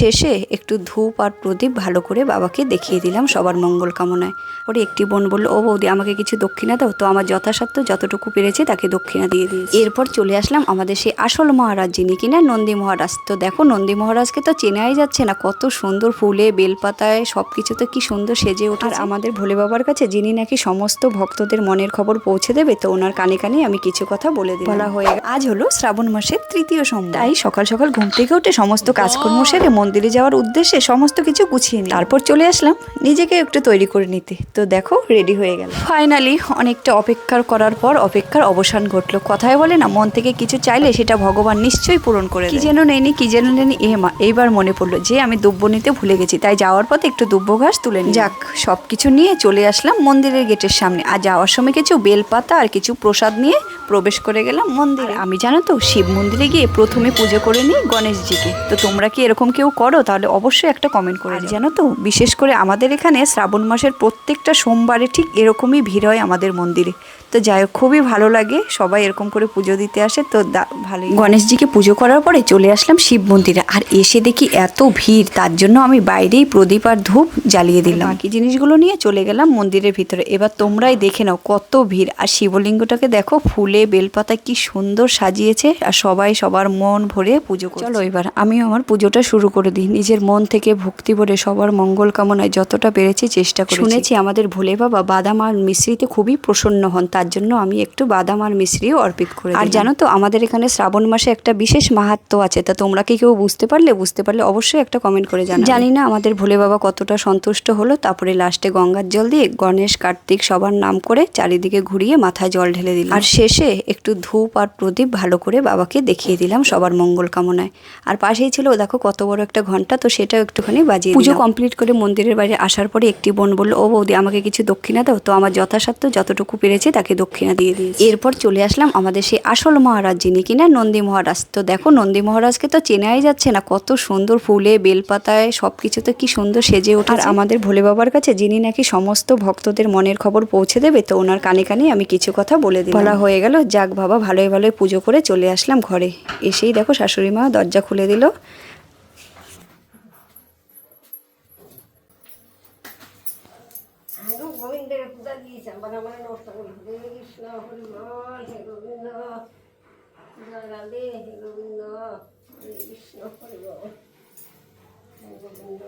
শেষে একটু ধূপ আর প্রদীপ ভালো করে বাবাকে দেখিয়ে দিলাম সবার মঙ্গল কামনায়। ওর একটি বোন বলল ও বৌদি আমাকে কিছু দক্ষিণা দাও। তো আমার যথাসাধ্য যতটুকু পেরেছে তাকে দক্ষিণা দিয়ে দিয়েছি। এরপর চলে আসলাম আমাদের সেই আসল মহারাজ যিনি কিনা নন্দী মহারাজ। তো দেখো নন্দী মহারাজকে তো চেনাই যাচ্ছে না কত সুন্দর ফুলে বেলপাতায় সব কিছুতে কি সুন্দর সেজে ওঠার আমাদের ভোলে বাবার কাছে যিনি নাকি সমস্ত ভক্তদের মনের খবর পৌঁছে দেবে তো ওনার কানে কানে আমি কিছু কথা বলে দিই বলা হয়ে আজ হলো শ্রাবণ মাসের তৃতীয় সোমবার। তাই সকাল সকাল ঘুম থেকে উঠে সমস্ত কাজকর্ম সেরে মন্দিরে যাওয়ার উদ্দেশ্যে সমস্ত কিছু গুছিয়ে নিই। তারপর চলে আসলাম নিজেকে একটু তৈরি করে নিতে। তো দেখো রেডি হয়ে গেল ফাইনালি অনেকটা অপেক্ষা করার পর অপেক্ষার অবসান ঘটলো। কথায় বলে না মন থেকে কিছু চাইলে সেটা ভগবান নিশ্চয়ই পূরণ করে কি যেন নেয়নি কি যেন নেয়নি এ মা এইবার মনে পড়ল যে আমি দুব্ব নিতে ভুলে গেছি। তাই যাওয়ার পথে একটু দুব্ব ঘাস তুলে। যাক সব কিছু নিয়ে চলে আসলাম মন্দিরের গেটের সামনে। আর যাওয়ার সময় কিছু বেলপাতা আর কিছু প্রসাদ নিয়ে প্রবেশ করে গেলাম মন্দিরে। আমি জানো তো শিব মন্দিরে গিয়ে প্রথমে পুজো করে নিই গণেশজিকে। তো তোমরা কি এরকম কেউ করো তাহলে অবশ্যই একটা কমেন্ট করে জানো তো বিশেষ করে আমাদের এখানে শ্রাবণ মাসের প্রত্যেকটা সোমবারে ঠিক এরকমই ভিড় হয় আমাদের মন্দিরে। তো যাই হোক খুবই ভালো লাগে সবাই এরকম করে পুজো দিতে আসে তো ভালোই। গণেশজিকে পুজো করার পরে চলে আসলাম শিব মন্দিরে আর এসে দেখি এত ভিড় তার জন্য আমি বাইরেই প্রদীপ আর ধূপ জ্বালিয়ে দিলাম। বাকি জিনিসগুলো নিয়ে চলে গেলাম মন্দিরের ভিতরে। এবার তোমরাই দেখে নাও কত ভিড়। আর শিবলিঙ্গটাকে দেখো ফুলে বেলপাতা কি সুন্দর সাজিয়েছে আর সবাই সবার মন ভরে পুজো করছে। চলো এবার আমিও আমার পুজোটা শুরু করে দিই। নিজের মন থেকে ভক্তি ভরে সবার মঙ্গল কামনায় যতটা পেরেছি চেষ্টা করি শুনেছি আমাদের ভোলে বাবা বাদাম আর মিশ্রিতে খুবই প্রসন্ন হন তার জন্য আমি একটু বাদাম আর মিশ্রিও অর্পিত করে আর জানো তো আমাদের এখানে শ্রাবণ মাসে একটা বিশেষ মাহাত্ম আছে তা তোমরা কি কেউ বুঝতে পারলে? বুঝতে পারলে অবশ্যই একটা কমেন্ট করে জানো জানি না আমাদের ভোলে বাবা কতটা সন্তুষ্ট হলো তারপরে লাস্টে গঙ্গার জল দিয়ে গণেশ কার্তিক সবার নাম করে চারিদিকে ঘুরিয়ে মাথায় জল ঢেলে দিলাম। আর শেষে একটু ধূপ আর প্রদীপ ভালো করে বাবাকে দেখিয়ে দিলাম সবার মঙ্গল কামনায়। আর পাশেই ছিল দেখো কত বড় একটা ঘণ্টা তো সেটাও একটুখানি বাজিয়ে পুজো কমপ্লিট করে মন্দিরের বাইরে আসার পরে একটি বোন বলল ও বৌদি আমাকে কিছু দক্ষিণা দাও। তো আমার যথাসাধ্য যতটুকু পেরেছে তাকে দক্ষিণা দিয়ে দিয়েছি। এরপর চলে আসলাম আমাদের সেই আসল মহারাজ যিনি কিনা নন্দী মহারাজ। তো দেখো নন্দী মহারাজকে তো চেনাই যাচ্ছে না কত সুন্দর ফুলে বেলপাতায় সব কিছুতে কি সুন্দর সেজে ওঠে আর আমাদের ভোলে বাবার কাছে যিনি নাকি সমস্ত ভক্তদের মনের খবর পৌঁছে দেবে তো ওনার কানে কানে আমি কিছু কথা বলে দিই বলা হয়ে গেল যাক বাবা ভালোই ভালোই পুজো করে চলে আসলাম ঘরে। এসেই দেখো শাশুড়ি মা দরজা খুলে দিল। গোবিন্দের পূজা দিয়েছে আবার আমার নষ্ট করে হরে কৃষ্ণ, হরি হে গোবিন্দ জয় রাধে হে গোবিন্দ, হরে কৃষ্ণ, হরি গোবিন্দ।